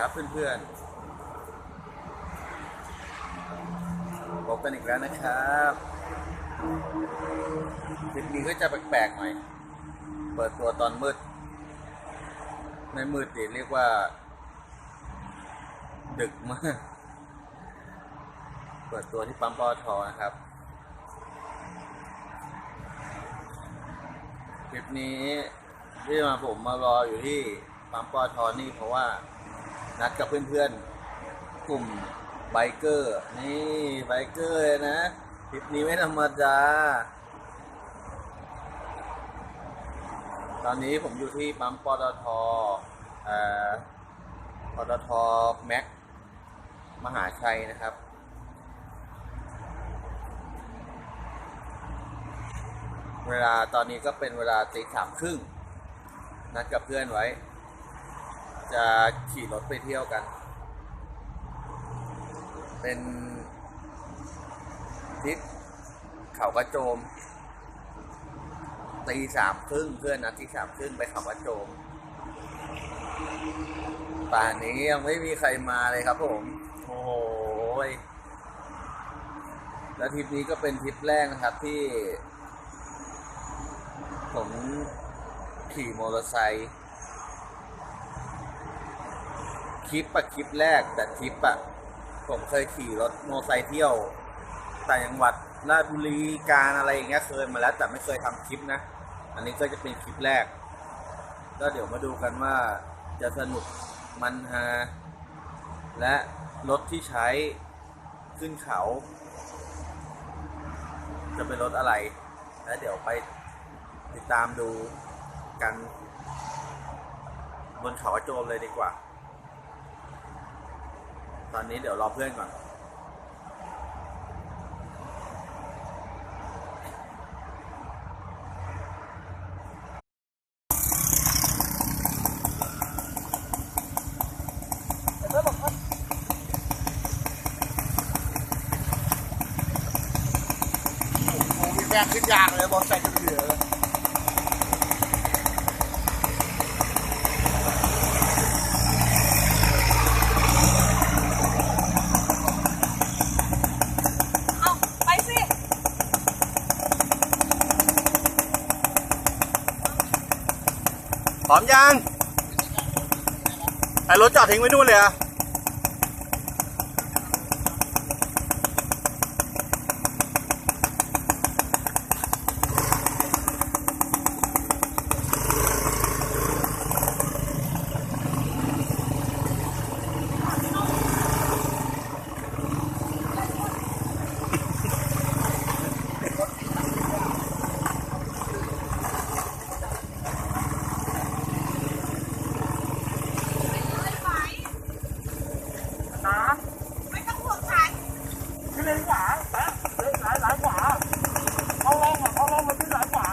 ครับ เพื่อนๆพบกันอีกแล้วนะครับคลิปนี้ก็จะแปลกๆหน่อย เปิดตัวตอนมืด ไม่มืดดิเรียกว่า ดึกมาก เปิดตัวที่ปั๊มปอทอนะครับคลิปนี้ที่มาผมมารออยู่ที่ปั๊มปอทอนี่เพราะว่า นัดกับเพื่อนๆ กลุ่มไบเกอร์ นี่ไบเกอร์นะคลิปนี้ไม่ธรรมดา ตอนนี้ผมอยู่ที่ปั๊มปตทปตทแม็กมหาชัยนะครับเวลาตอนนี้ก็เป็นเวลาตีสามครึ่งนัดกับเพื่อนไว้ จะขี่รถไปเที่ยวกัน เป็นทริปเขากระโจม ตีสามครึ่งเพื่อนนัดตีสามครึ่งไปเขากระโจม ป่านนี้ยังไม่มีใครมาเลยครับผม โอ้โหยแล้วทริปนี้ก็เป็นทริปแรกนะครับที่ ผมขี่มอเตอร์ไซค์ คลิปอะคลิปแรกแต่ทริปอะผมเคยขี่รถโมไซค์เที่ยวต่างจังหวัดราชบุรีการอะไรอย่างเงี้ยเคยมาแล้ว แต่ไม่เคยทำคลิปนะ อันนี้ก็จะเป็นคลิปแรก ก็เดี๋ยวมาดูกันว่าจะสนุกมันฮาและรถที่ใช้ขึ้นเขา จะเป็นรถอะไร แล้วเดี๋ยวไปติดตามดูกันบนเขาโจมเลยดีกว่า ตอนนี้เดี๋ยวรอเพื่อนก่อนโอ้มีแรงขึ้นยากเลยบอกใส่จนเหลือเลย เอาไปสิ พร้ อมยังไอ้รถจอดทิ้งไว้นู่นเลยอะ ไม่ต้องห่วงฉัน ขึ้นเลยขวาแป๊ะเลยหลายหลายขวาเอาลงอะเอาลงมาขึ้นหลายขวา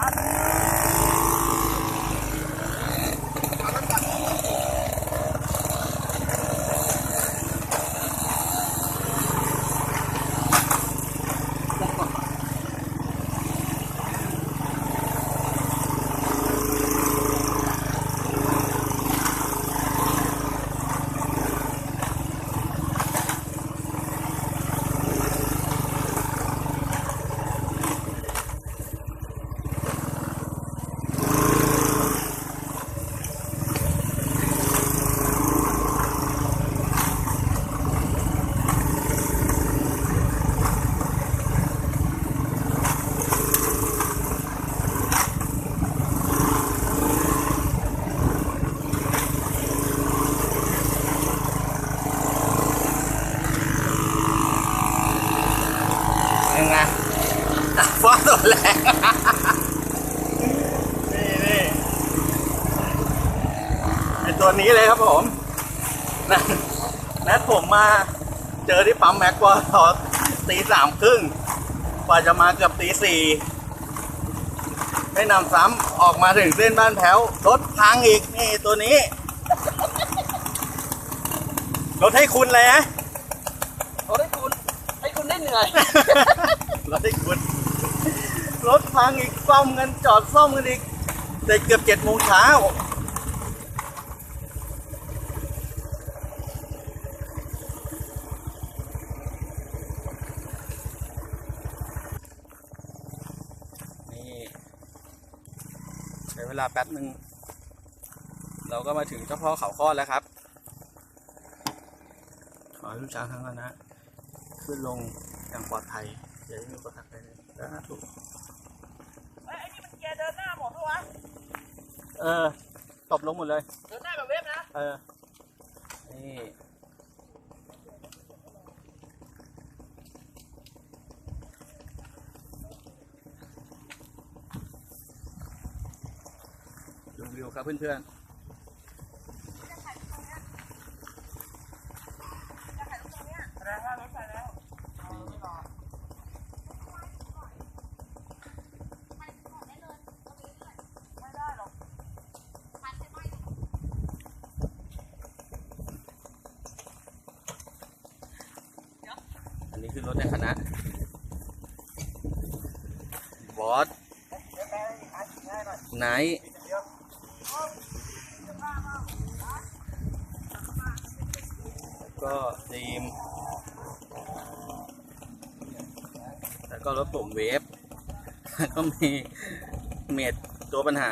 ยังไง ฟ้าตัวแรงนี่นี่ไอตัวนี้เลยครับผมนะนัดผมมาเจอที่ปั๊มแม็กกว่าตอนตีสามครึ่งกว่าจะมาเกือบตีสี่ไม่นำซ้ำออกมาถึงเส้นบ้านแถวรถพังอีกนี่ตัวนี้รถให้คุณเลยนะโอ้ให้คุณ ให้คุณได้เหนื่อยรถให้คุณ รถพังอีกซ่อมกันจอดซ่อมกันอีกแต่เกือบเจ็ดโมงเช้าช้เวลาแป๊บหนึ่งเราก็มาถึงเจ้าพ่อเขาข้อแล้วครับ ขอรู้จักช้งทั้งนะขึ้นลงอย่างปลอดภัยอย่าให้มีคนทักไปเลยนะถูก เกียร์เดินหน้าหมดปะวะเออตบลงหมดเลย เดินหน้าแบบเว็บนะเออ นี่ ดูวิวครับเพื่อนแสดงว่ารถไปแล้วเอาไม่รอไม่ได้หรอก ๆ อันนี้คือรถในคณะ บอส เดี๋ยวแม่หาง่ายหน่อย ไนท์ก็ดีมแล้วก็รถผมเวฟก็มีเมดตัวปัญหา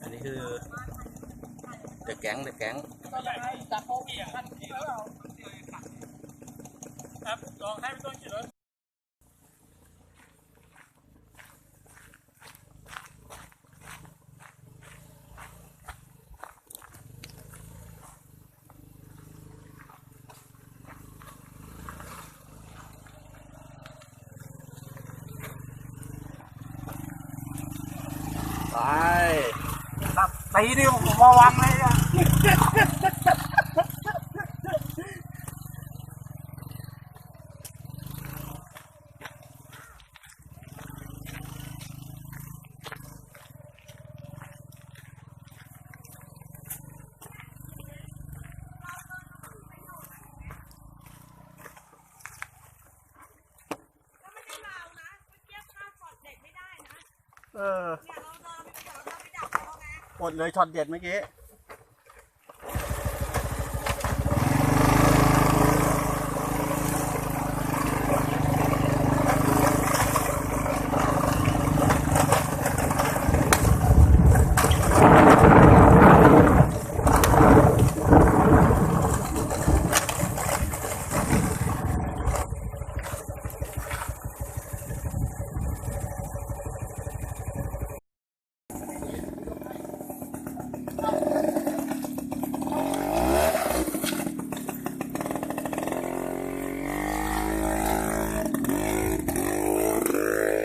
อันนี้คือเดอะแก๊งเดอะแก๊งคราครับลองให้ ไปครับตีดิผมระวังเลยอะเออ เขาไงหมดเลยช็อตเด็ดเมื่อกี้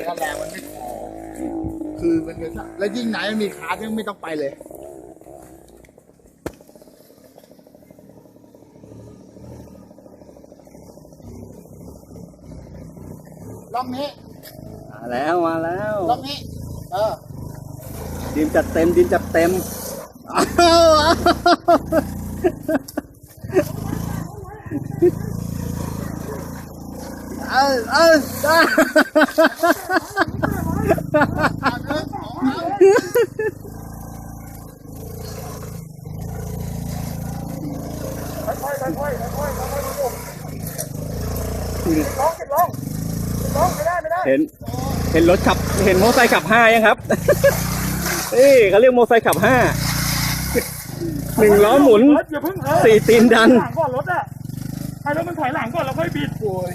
ถ้าแรงมันไม่พอ คือมันจะ แล้วยิ่งไหนมันมีคาร์ดยังไม่ต้องไปเลยล็อกนี้มาแล้วมาแล้วล็อกนี้ เออดินจัดเต็มดินจัดเต็มเอาเอาเอาค่อยๆค่อยๆค่อยๆค่อยๆค่อยๆลง ร้องเก็บร้องร้องไม่ได้ไม่ได้เห็น เห็นรถขับ เห็นมอเตอร์ไซค์ขับห้ายังครับ นี่เขาเรียกมอเตอร์ไซค์ขับห้าหนึ่งล้อหมุนรถอย่าเพิ่งเออสี่ตีนดันหลังก่อนรถอะให้รถมันถอยหลังก่อนแล้วค่อยบิดโอ้ย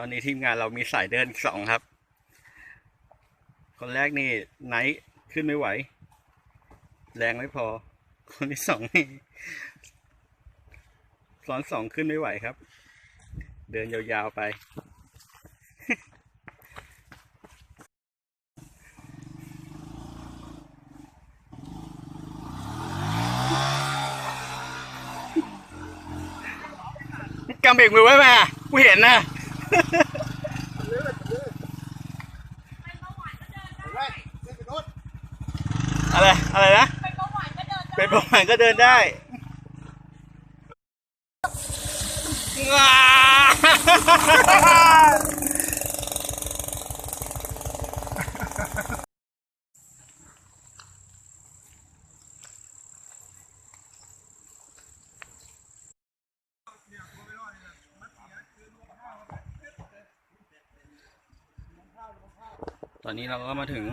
อนนี้ทีมงานเรามีสายเดินสองครับ คนแรกนี่ไนท์ขึ้นไม่ไหว แรงไม่พอ คนที่สองนี่ซ้อนสองขึ้นไม่ไหวครับ เดินยาวๆไปกำเบรกมือไว้ไหม อะกูเห็นนะเห็นไหมขึ้นไปรถอะไร อะไรนะ เป็นเบาหวานก็เดินได้ เป็นประมาณก็เดินได้ว้าต อนนี้เราก็มาถึง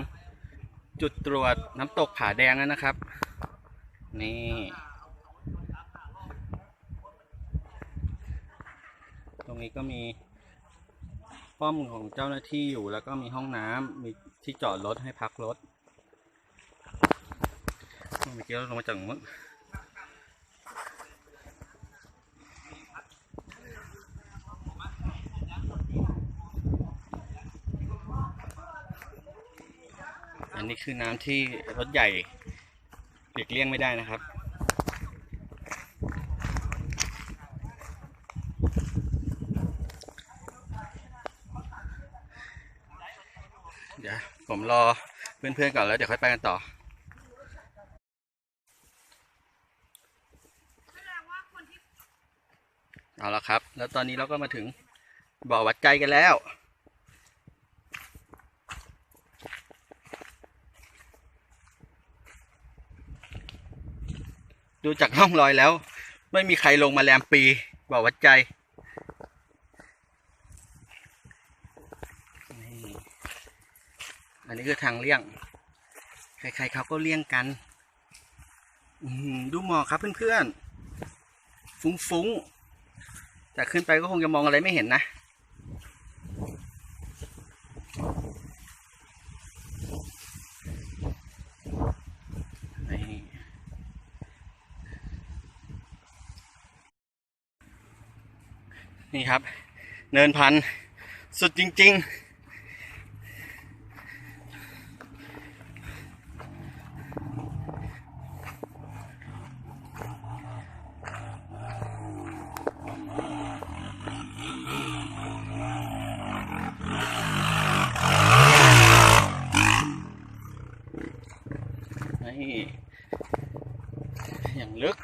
จุดตรวจน้ำตกผาแดงแล้วนะครับ นี่ ตรงนี้ก็มีป้อมของเจ้าหน้าที่อยู่แล้วก็มีห้องน้ำมีที่จอดรถให้พักรถเมื่อกี้เราลงมาจาก อันนี้คือน้ำที่รถใหญ่หลีกเลี่ยงไม่ได้นะครับ เดี๋ยวผมรอเพื่อนๆก่อนแล้วเดี๋ยวค่อยไปกันต่อเอาละครับ แล้วตอนนี้เราก็มาถึงบ่อวัดใจกันแล้ว ดูจากร่องรอยแล้ว ไม่มีใครลงมาแรมปีบ่อวัดใจอันนี้คือทางเลี่ยง ใครๆเขาก็เลี่ยงกัน ดูหมอกครับเพื่อนๆ ฟุ้งๆ แต่ขึ้นไปก็คงจะมองอะไรไม่เห็นนะ นี่ นี่ครับ เนินพันสุดจริง ๆ นี่อย่างลึก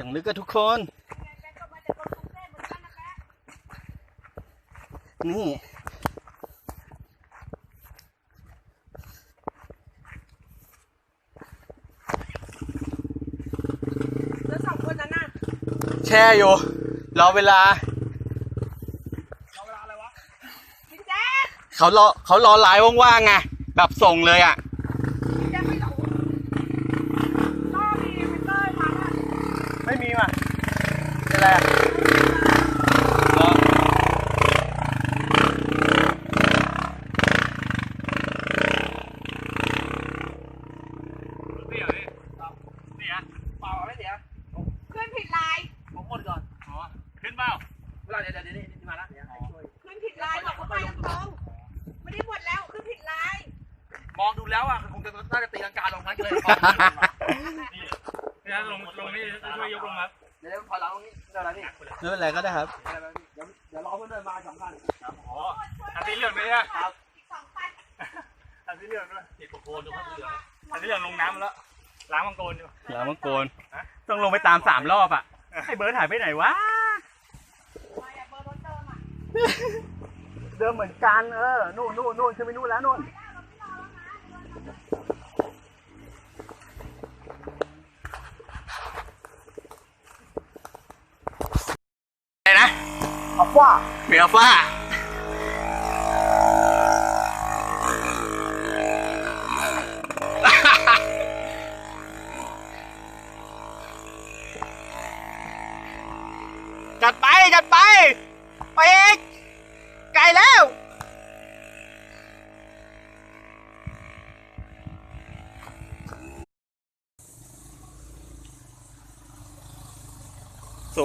อย่างลึกก็ทุกคน นี่ แล้วสองคนนั้นน่ะแช่อยู่ รอเวลาพี่แจ๊คเขารอเขารอไลน์ว่างๆไงแบบส่งเลยอะ พี่แจ๊คไม่รู้ก็มีมิเตอร์มาว่า ไม่มีว่ะเป็นไรอะเหรอเสียดิเสียเปล่าไม่เสีย ขึ้นผิดลาย ผมหมดก่อน อ๋อ ขึ้นเปล่า เวลาเดี๋ยวเดี๋ยวนี้มาแล้วเดี๋ยวให้ช่วยขึ้นผิดลายบอกว่าไปตรงๆไม่ได้หมดแล้วขึ้นผิดลายมองดูแล้วอะคงจะน่าจะตีลังกาลงนั้นเลยนี่นะลงลงนี่ช่วยยกลงมาเดี๋ยวพอเราตรงนี้เดี๋ยวอะไรนี่ไม่เป็นไรก็ได้ครับ เดี๋ยวเดี๋ยวรอเพื่อนๆมาสองพันอ๋ออันสีเหลืองไหมเนี่ยอีกสองพันอันสีเหลืองด้วยติดโคนดูครับเหลืองอันสีเหลืองลงน้ำแล้วล้างมังกรอยู่หลังมังกรต้องลงไปตามสามรอบอะให้เบิร์ดหายไปไหนวะ ไปอะเบอร์รถเดิมอะ เดิมเหมือนกันเออ นู่นนู่นนู่นขึ้นไปนู่นแล้วนู่นอะไรนะเอาว่าเมียฟ้า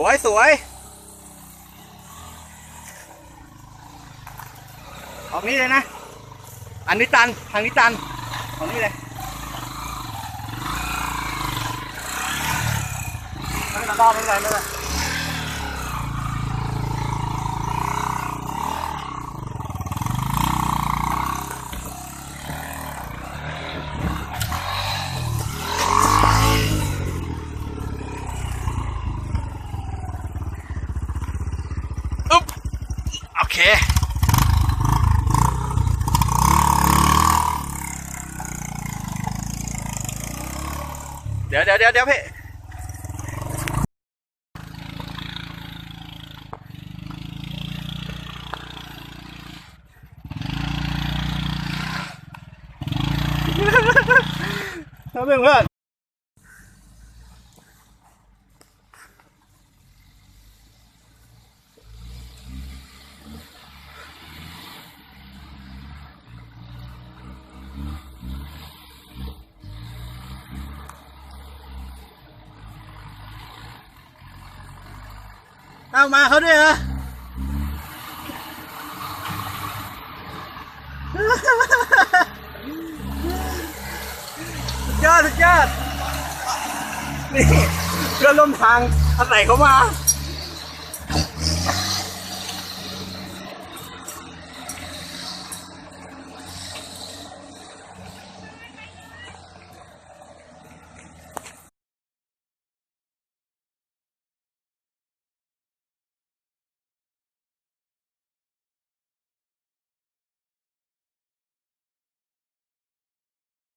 วยสวยออกนี้เลยนะ อันนี้ตัน ทางนี้ตันออกนี้เลยไม่ต้องรอไม่ต้องไรไม่เป็นไร เค เดี๋ ยวเดี๋ยวเดี๋ยวเดี๋ยวพี่ทำเพื่อน เพื่อนเอามาเขาด้วยเหรอสุดยอดสุดยอดนี่เพื่อนร่วมทางอาศัยเขามา